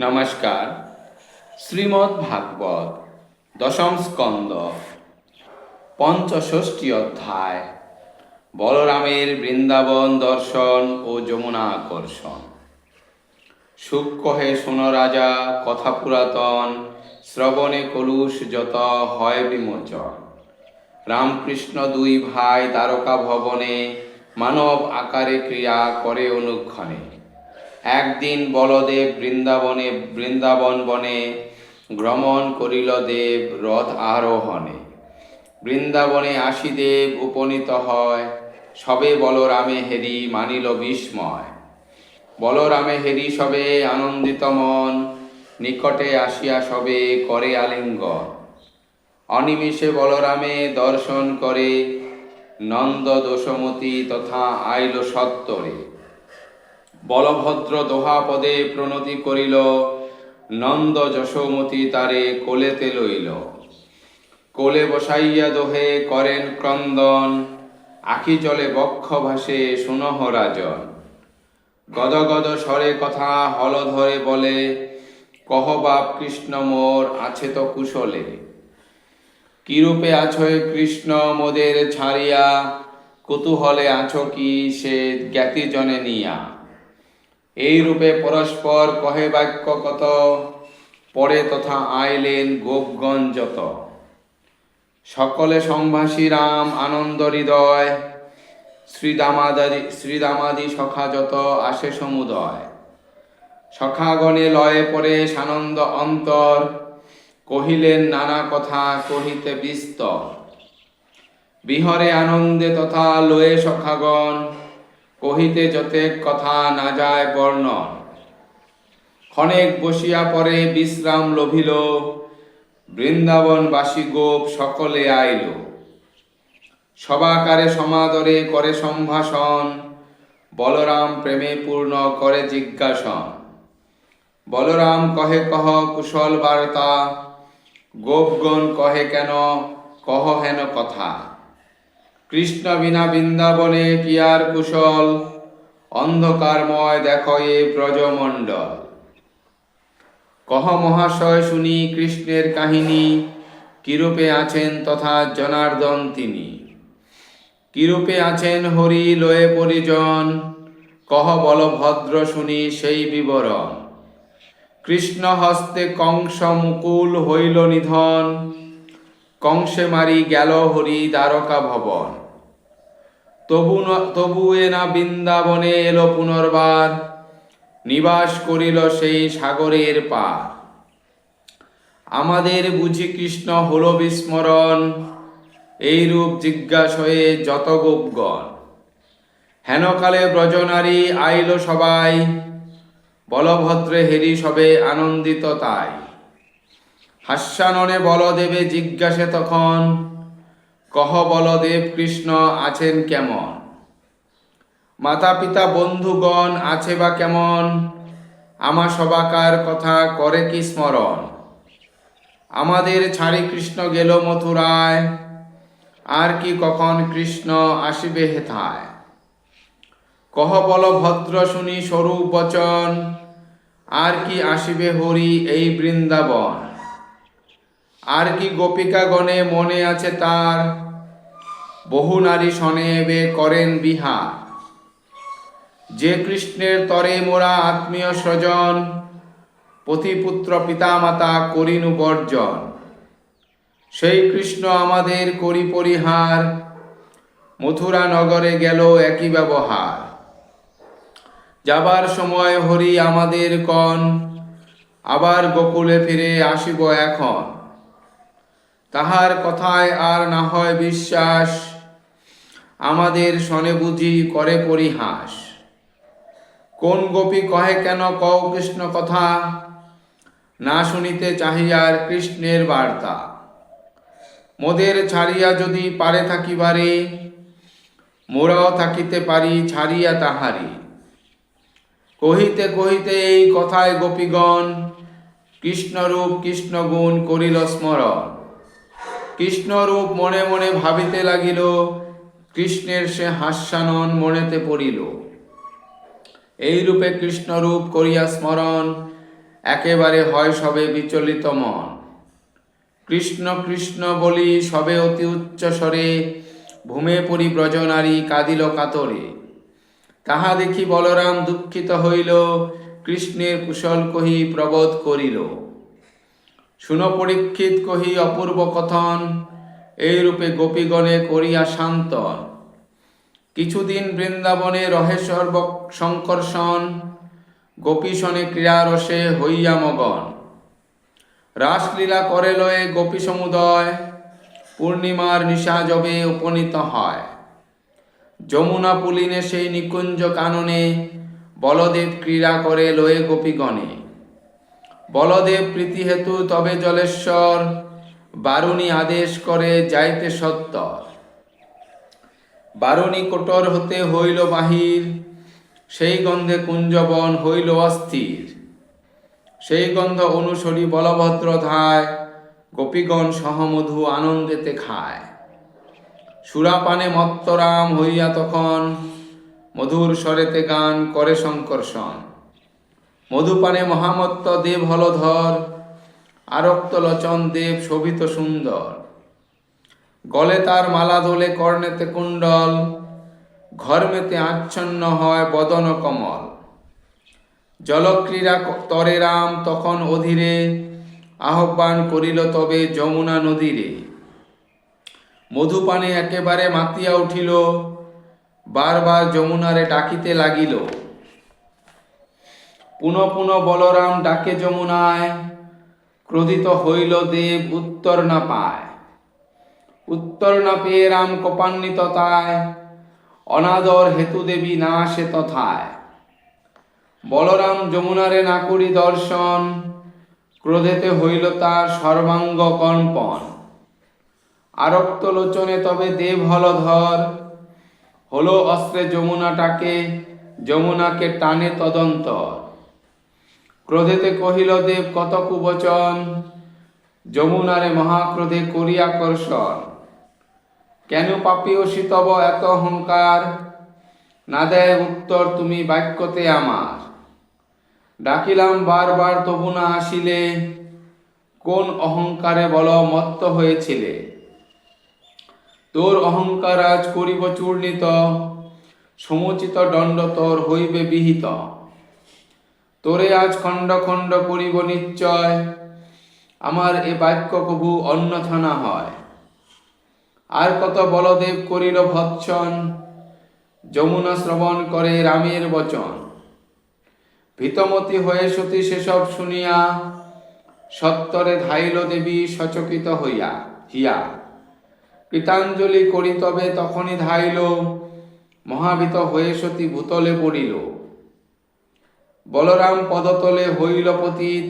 নমস্কার। শ্রীমদ্ ভাগবত, দশম স্কন্দ, পঞ্চষষ্ঠী অধ্যায়, বলরামের বৃন্দাবন দর্শন ও যমুনা আকর্ষণ। সুখ কহে শোন রাজা, কথা পুরাতন, শ্রবণে কলুষ যত হয় বিমোচন। রামকৃষ্ণ দুই ভাই দ্বারকা ভবনে মানব আকারে ক্রিয়া করে অনুক্ষণে। একদিন বলদেব বৃন্দাবনে, বৃন্দাবন বনে ভ্রমণ করিল দেব রথ আরোহণে। বৃন্দাবনে আসি দেব উপনীত হয়, সবে বলরামে হেরি মানিল বিস্ময়। বলরামে হেরি সবে আনন্দিত মন, নিকটে আসিয়া সবে করে আলিঙ্গন। অনিমিষে বলরামে দর্শন করে, নন্দ দোষমতি তথা আইল সত্তরে। বলভদ্র দোহাপদে প্রণতি করিল, নন্দ যশোমতি তারে কোলেতে লইল। কোলে বসাইয়া দোহে করেন ক্রন্দন, আখি জলে বক্ষ ভাসে সুনহ রাজন। গদ গদ স্বরে কথা হল ধরে বলে, কহ বাপ কৃষ্ণ মোর আছে তো কুশলে। কিরূপে আছো কৃষ্ণ মোদের ছাড়িয়া? কুতূহলে আছো কি সে জ্ঞাতি জনে নিয়া? এই রূপে পরস্পর কহে বাক্য কত? পরে তথা আইলেন গোপগণ যত। সকলে সম্ভাষী রাম আনন্দ হৃদয়, শ্রীদামাদি শ্রীদামাদি সখা যত আসে সমুদয়। সখাগণে লয়ে পরে সানন্দ অন্তর, কহিলেন নানা কথা কহিতে বিস্তর। বিহরে আনন্দে তথা লয়ে সখাগণ কহিতে যতেক কথা না যায় বর্ণন ক্ষণেক বসিয়া পরে বিশ্রাম লভিল, বৃন্দাবনবাসী গোপ সকলে আইল। সবাকারে সমাদরে করে সম্ভাষণ, বলরাম প্রেমে পূর্ণ করে জিজ্ঞাসন। বলরাম কহে, কহ কুশল বার্তা, গোপগণ কহে কেন, কহ হেন কথা। কৃষ্ণ বিনা বৃন্দাবনে কি আর কুশল, অন্ধকারময় দেখো এ ব্রজমণ্ডল। কহ মহাশয় শুনি কৃষ্ণের কাহিনী, কিরূপে আছেন তথা জনার্দন তিনি? কিরূপে আছেন হরি লয়ে পরিজন, কহ বলভদ্র শুনি সেই বিবরণ। কৃষ্ণ হস্তে কংস মুকুল হইল নিধন, কংসে মারি গেল হরি দ্বারকা ভবন। তবু ন- তবু এ না বৃন্দাবনে এলো পুনর্বার, নিবাস করিল সেই সাগরের পার। আমাদের বুঝি কৃষ্ণ হল বিস্মরণ এই রূপ জিজ্ঞাস যত গোপগণ। হেনকালে ব্রজনারী আইল সবাই, বলভদ্রে হেরি সবে আনন্দিত তাই। হাস্যাননে বলদেবে জিজ্ঞাসে তখন কহ বলদেব কৃষ্ণ, আছেন কেমন? মাতা পিতা বন্ধুগণ, আছে বা কেমন? আমা সবাকার কথা করে কি স্মরণ? আমাদের ছাড়ি কৃষ্ণ গেল মথুরায়, আর কি কখন কৃষ্ণ আসিবে হেথায়? কহ বল ভদ্র শুনি স্বরূপ বচন, আর কি আসিবে হরি এই বৃন্দাবন? আর কি গোপিকা গণে মনে আছে তার? বহু নারী শনে এবে করেন বিহা যে কৃষ্ণের তরে মোরা আত্মীয় স্বজন পতিপুত্র পিতামাতা করিনু বর্জন। সেই কৃষ্ণ আমাদের করি পরিহার, মথুরা নগরে গেল একই ব্যবহার। যাবার সময় হরি আমাদের কন, আবার গোকুলে ফিরে আসিব এখন। তাহার কথায় আর না হয় বিশ্বাস, আমাদের শনে বুঝি করে পরিহাস। কোন গোপী কহে কেন কও কৃষ্ণ কথা? না শুনিতে চাহিয়ার কৃষ্ণের বার্তা। মোদের ছাড়িয়া যদি পারে থাকিবারে, মোরাও থাকিতে পারি ছাড়িয়া তাহারি। কহিতে কহিতে এই কথায় গোপীগণ, কৃষ্ণরূপ কৃষ্ণগুণ করিল স্মরণ। কৃষ্ণরূপ মনে মনে ভাবিতে লাগিল, কৃষ্ণের সে হাস্যানন মনেতে পড়িল। এই রূপে কৃষ্ণরূপ করিয়া স্মরণ একেবারে হয় সবে বিচলিত মন। কৃষ্ণ কৃষ্ণ বলি সবে অতি উচ্চ স্বরে, ভূমে পরিব্রজ নারী কাঁদিল কাতরে। তাহা দেখি বলরাম দুঃখিত হইল, কৃষ্ণের কুশল কহি প্রবোধ করিল। শুন পরীক্ষিত কহি অপূর্ব কথন এই রূপে গোপীগণে করিয়া শান্তন। কিছুদিন বৃন্দাবনে রহে সর্ব সংকর্ষণ, গোপীশনে ক্রীড়ারসে হইয়া মগন। রাসলীলা করে লয়ে গোপী সমুদয়, পূর্ণিমার নিশা জবে উপনীত হয়। যমুনা পুলিনে সেই নিকুঞ্জ কাননে বলদেব ক্রীড়া করে লয়ে গোপীগণে। বলদেব প্রীতি হেতু তবে জলেশ্বর, বারুণী আদেশ করে যাইতে সত্তর। বারুণী কোটর হতে হইল বাহির, সেই গন্ধে কুঞ্জবন হইল অস্থির। সেই গন্ধ অনুসরি বলভদ্র ধায়, গোপীগণ সহমধু আনন্দেতে খায়। সুরাপানে মত্তরাম হইয়া তখন মধুর স্বরেতে গান করে সংকর্ষণ মধুপানে মহামত্ত দেব হলধর, আরক্ত লোচন দেব শোভিত সুন্দর। গলে তার মালা দোলে কর্ণেতে কুণ্ডল, ঘর্মেতে আচ্ছন্ন হয় বদন কমল। জলক্রীড়া তরে রাম তখন অধীরে, আহ্বান করিল তবে যমুনা নদীরে। মধুপানে একেবারে মাতিয়া উঠিল, বারবার যমুনারে ডাকিতে লাগিল। পুনঃ পুনঃ বলরাম ডাকে যমুনায়, ক্রোধিত হইল দেব উত্তর না পায়। উত্তর না পেয়ে রাম কোপান্বিত তায় অনাদর হেতু দেবী না আসে তথায়। বলরাম যমুনারে না করি দর্শন, ক্রোধেতে হইল তার সর্বাঙ্গ কম্পন। আরক্ত লোচনে তবে দেব হলধর, হলো অস্ত্রে যমুনাটাকে, যমুনাকে টানে তদন্তর। ক্রোধেতে কহিল, দেব কত কুবচন যমুনারে মহাক্রোধে করিয়াকর্ষণ কেন পাপিয়সী তব এত অহংকার? না দেয় উত্তর তুমি বাক্যতে আমার। ডাকিলাম বারবার, তবু না আসিলে। কোন অহংকারে বল, মত্ত হয়েছিলে। তোর অহংকার আজ করিব চূর্ণিত। সমুচিত দণ্ড তোর হইবে বিহিত। তোরে আজ খণ্ড খণ্ড করিব নিশ্চয়। আমার এ বাক্য কবু অন্যথা না হয়। আর কত বলদেব করিল ভৎসন, যমুনা শ্রবণ করে রামের বচন। ভীতমতি হয়ে সতী সেসব শুনিয়া, সত্তরে ধাইল দেবী সচকিত হইয়া, হিয়া। কৃতাঞ্জলি করি তবে তখনই ধাইল, মহাবিত হয়ে সতী ভূতলে পড়িল। বলরাম পদতলে হইল পতিত,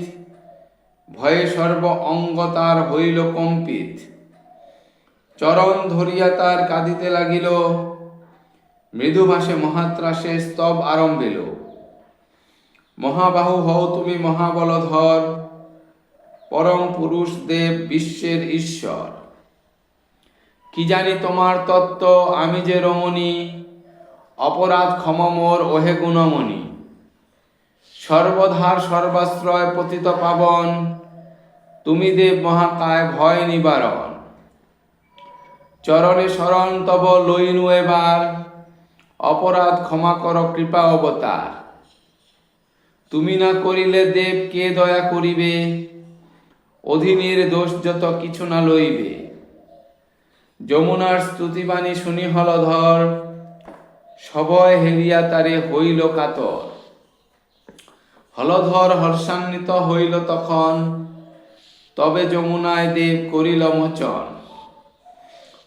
ভয়ে সর্ব অঙ্গ তার হইল কম্পিত। চরণ ধরিয়া তার কাঁদিতে লাগিল মৃদু ভাষে মহাত্রাসে স্তব আরম্ভিল। মহাবাহু হও তুমি মহাবলধর, পরম পুরুষ দেব বিশ্বের ঈশ্বর। কি জানি তোমার তত্ত্ব, আমি যে রমণী, অপরাধ ক্ষম মোর ওহে গুণমণি। সর্বধার, সর্বাশ্রয় পতিত পাবন। তুমি দেব মহাকায় ভয় নিবারণ। চরণে শরণ তব লইনু এবার। অপরাধ ক্ষমা কর, কৃপা অবতার। তুমি না করিলে দেব কে দয়া করিবে? অধীনের দোষ যত কিছু না লইবে। যমুনার স্তুতিবাণী শুনি হলধর। সবয় হেরিয়া তারে হইল কাতর। হলধর হর্ষান্বিত হইল তখন, তবে যমুনায় দেব করিল মোচন।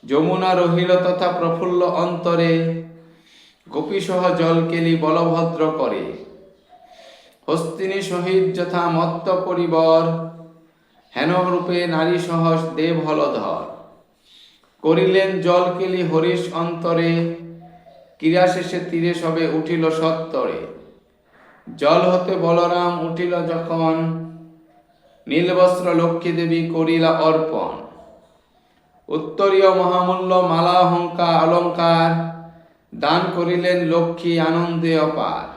যমুনা রহিল তথা প্রফুল্ল অন্তরে, গোপীসহ জল কেলি বলভদ্র করে। হস্তিনী সহিত যথা মত্ত পরিবর হেন রূপে নারী সহস দেব হলধর। করিলেন জল কেলি হরিশ অন্তরে, ক্রীড়া শেষে তীরে সবে উঠিল সত্তরে। জল হতে বলরাম উঠিল যখন। নীলবস্ত্র লক্ষ্মী দেবী করিলা অর্পণ। উত্তরীয় মহামূল্য মালা অহংকার অলঙ্কার দান করিলেন লক্ষ্মী আনন্দে অপার।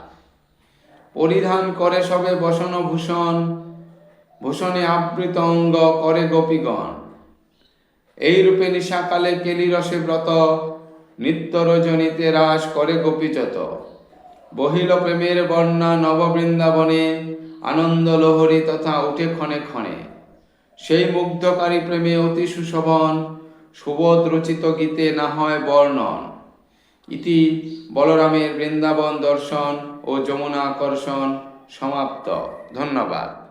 পরিধান করে সবে বসন ভূষণ ভূষণে আবৃত অঙ্গ করে গোপীগণ। এই রূপে নিশাকালে কেলি রসে ব্রত নিত্য রজনীতে রাস করে গোপীযত। বহিল প্রেমের বন্যা নববৃন্দাবনে আনন্দ লহরী তথা উঠে ক্ষণে ক্ষণে। সেই মুগ্ধকারী প্রেমে অতি সুশোভন, সুবোধ রচিত গীতে না হয় বর্ণন। ইতি বলরামের বৃন্দাবন দর্শন ও যমুনা আকর্ষণ সমাপ্ত। ধন্যবাদ।